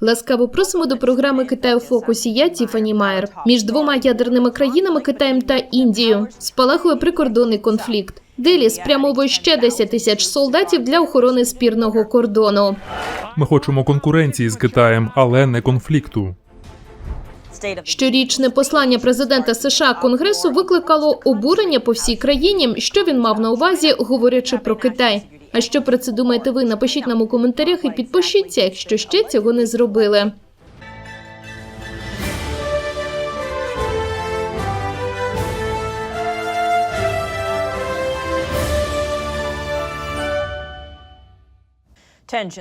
Ласкаво просимо до програми Китай у фокусі. Я Тіфані Майер. Між двома ядерними країнами Китаєм та Індією спалахує прикордонний конфлікт. Делі спрямовує ще 10 тисяч солдатів для охорони спірного кордону. Ми хочемо конкуренції з Китаєм, але не конфлікту. Щорічне послання президента США Конгресу викликало обурення по всій країні. Що він мав на увазі, говорячи про Китай. А що про це думаєте ви? Напишіть нам у коментарях і підпишіться, якщо ще цього не зробили.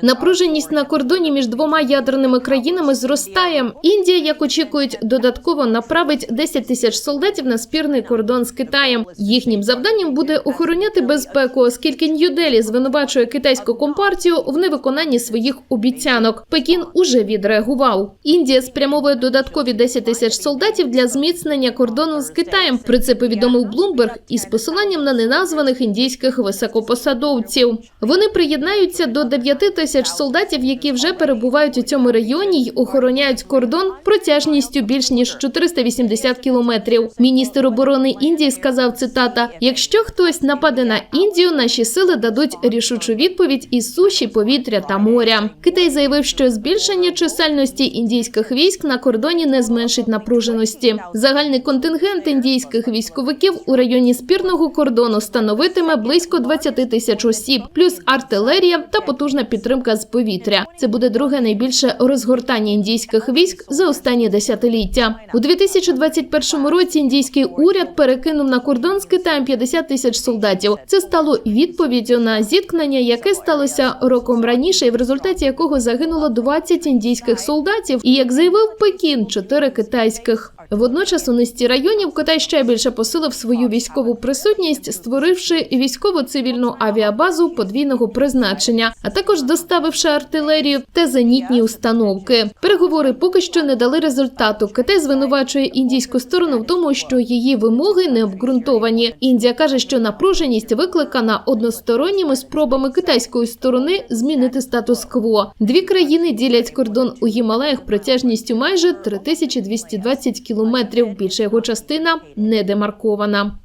Напруженість на кордоні між двома ядерними країнами зростає. Індія, як очікують, додатково направить 10 тисяч солдатів на спірний кордон з Китаєм. Їхнім завданням буде охороняти безпеку, оскільки Нью-Делі звинувачує китайську компартію в невиконанні своїх обіцянок. Пекін уже відреагував. Індія спрямовує додаткові 10 тисяч солдатів для зміцнення кордону з Китаєм. Про це повідомив Блумберг із посиланням на неназваних індійських високопосадовців. Вони приєднаються до 9 тисяч солдатів, які вже перебувають у цьому районі й охороняють кордон протяжністю більш ніж 480 кілометрів. Міністр оборони Індії сказав цитата: Якщо хтось нападе на Індію, наші сили дадуть рішучу відповідь із суші, повітря та моря. Китай заявив, що збільшення чисельності індійських військ на кордоні не зменшить напруженості. Загальний контингент індійських військовиків у районі спірного кордону становитиме близько 20 тисяч осіб, плюс артилерія та потужна підтримка з повітря. Це буде друге найбільше розгортання індійських військ за останні десятиліття. У 2021 році індійський уряд перекинув на кордон з Китаєм 50 тисяч солдатів. Це стало відповіддю на зіткнення, яке сталося роком раніше, і в результаті якого загинуло 20 індійських солдатів, і як заявив Пекін, 4 китайських. Водночас у низці районів Китай ще більше посилив свою військову присутність, створивши військово-цивільну авіабазу подвійного призначення, а також доставивши артилерію та зенітні установки. Переговори поки що не дали результату. Китай звинувачує індійську сторону в тому, що її вимоги не обґрунтовані. Індія каже, що напруженість викликана односторонніми спробами китайської сторони змінити статус-кво. Дві країни ділять кордон у Гімалаях протяжністю майже 3220 кілометрів. Більша його частина не демаркована.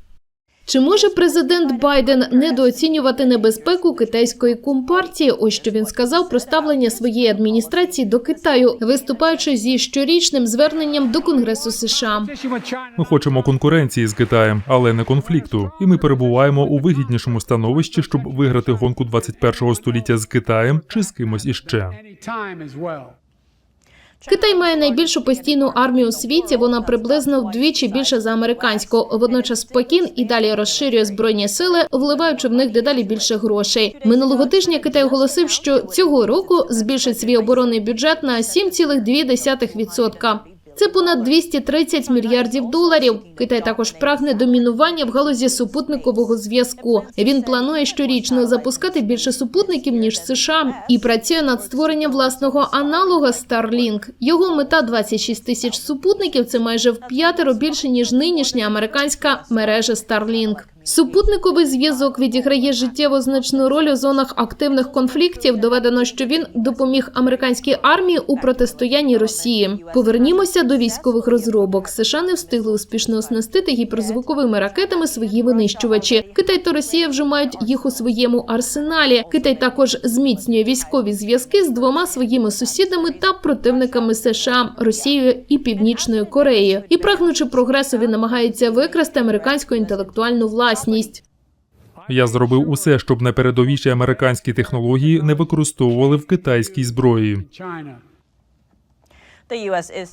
Чи може президент Байден недооцінювати небезпеку китайської компартії? Ось що він сказав про ставлення своєї адміністрації до Китаю, виступаючи зі щорічним зверненням до Конгресу США. Ми хочемо конкуренції з Китаєм, але не конфлікту. І ми перебуваємо у вигіднішому становищі, щоб виграти гонку 21-го століття з Китаєм чи з кимось іще. Китай має найбільшу постійну армію у світі. Вона приблизно вдвічі більше за американську. Водночас Пекін і далі розширює збройні сили, вливаючи в них дедалі більше грошей. Минулого тижня Китай оголосив, що цього року збільшить свій оборонний бюджет на 7,2%. Це понад 230 мільярдів доларів. Китай також прагне домінування в галузі супутникового зв'язку. Він планує щорічно запускати більше супутників ніж США і працює над створенням власного аналога Starlink. Його мета 26 тисяч супутників. Це майже в п'ятеро більше ніж нинішня американська мережа Starlink. Супутниковий зв'язок відіграє життєво значну роль у зонах активних конфліктів. Доведено, що він допоміг американській армії у протистоянні Росії. Повернімося до військових розробок. США не встигли успішно оснастити гіперзвуковими ракетами свої винищувачі. Китай та Росія вже мають їх у своєму арсеналі. Китай також зміцнює військові зв'язки з двома своїми сусідами та противниками США Росією і Північною Кореєю. І прагнучи прогресу, він намагається викрасти американську інтелектуальну власність. Я зробив усе, щоб найпередовіші американські технології не використовували в китайській зброї.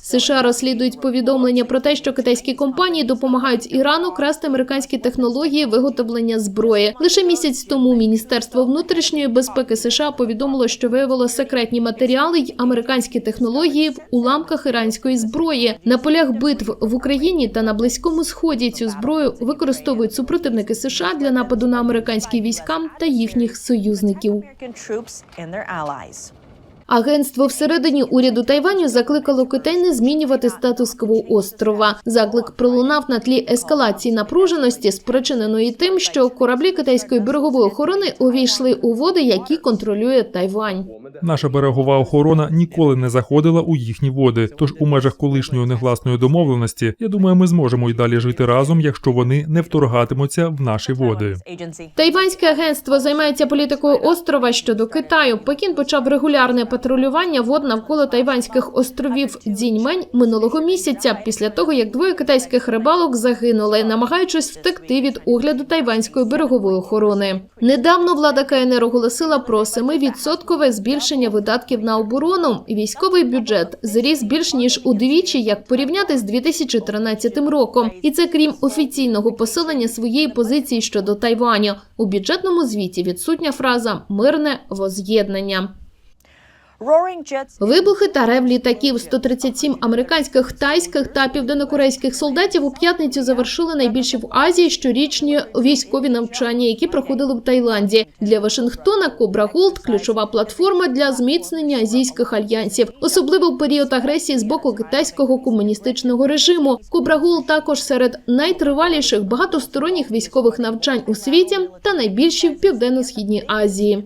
США розслідують повідомлення про те, що китайські компанії допомагають Ірану красти американські технології виготовлення зброї. Лише місяць тому Міністерство внутрішньої безпеки США повідомило, що виявило секретні матеріали й американські технології в уламках іранської зброї. На полях битв в Україні та на близькому сході цю зброю використовують супротивники США для нападу на американські війська та їхніх союзників. Агентство всередині уряду Тайваню закликало Китай не змінювати статус-кво острова. Заклик пролунав на тлі ескалації напруженості, спричиненої тим, що кораблі китайської берегової охорони увійшли у води, які контролює Тайвань. Наша берегова охорона ніколи не заходила у їхні води. Тож у межах колишньої негласної домовленості, я думаю, ми зможемо й далі жити разом, якщо вони не вторгатимуться в наші води. Тайванське агентство займається політикою острова щодо Китаю. Пекін почав регулярне патрулювання вод навколо тайванських островів Дзіньмень минулого місяця, після того як двоє китайських рибалок загинули, намагаючись втекти від огляду тайванської берегової охорони. Недавно влада КНР оголосила про 7% збільшення видатків на оборону. Військовий бюджет зріс більш ніж удвічі, як порівняти з 2013 роком. І це крім офіційного посилення своєї позиції щодо Тайваню. У бюджетному звіті відсутня фраза мирне воз'єднання. Вибухи та рев літаків 137 американських, тайських та південнокорейських солдатів у п'ятницю завершили найбільші в Азії щорічні військові навчання, які проходили в Таїланді. Для Вашингтона Кобра Голд ключова платформа для зміцнення азійських альянсів, особливо в період агресії з боку китайського комуністичного режиму. Кобра Голд також серед найтриваліших багатосторонніх військових навчань у світі та найбільші в південно-східній Азії.